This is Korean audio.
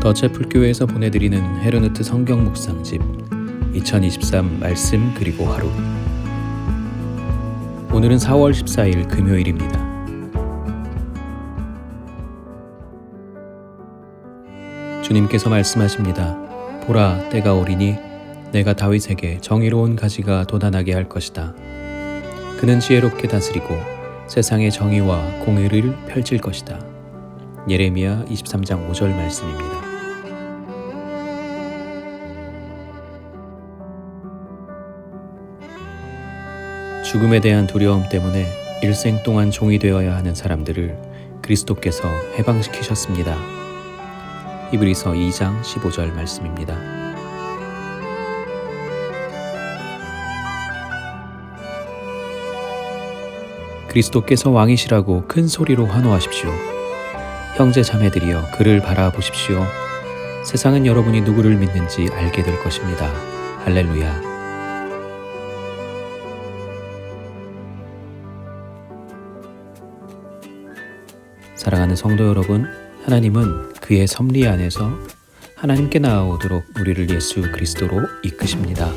더체풀교회에서 보내드리는 헤르누트 성경 묵상집 2023 말씀 그리고 하루 오늘은 4월 14일 금요일입니다. 주님께서 말씀하십니다. 보라 때가 오리니 내가 다윗에게 정의로운 가지가 돋아나게 할 것이다. 그는 지혜롭게 다스리고 세상의 정의와 공의를 펼칠 것이다. 예레미야 23장 5절 말씀입니다. 죽음에 대한 두려움 때문에 일생 동안 종이 되어야 하는 사람들을 그리스도께서 해방시키셨습니다. 히브리서 2장 15절 말씀입니다. 그리스도께서 왕이시라고 큰 소리로 환호하십시오. 형제 자매들이여 그를 바라보십시오. 세상은 여러분이 누구를 믿는지 알게 될 것입니다. 할렐루야. 사랑하는 성도 여러분, 하나님은 그의 섭리 안에서 하나님께 나아오도록 우리를 예수 그리스도로 이끄십니다.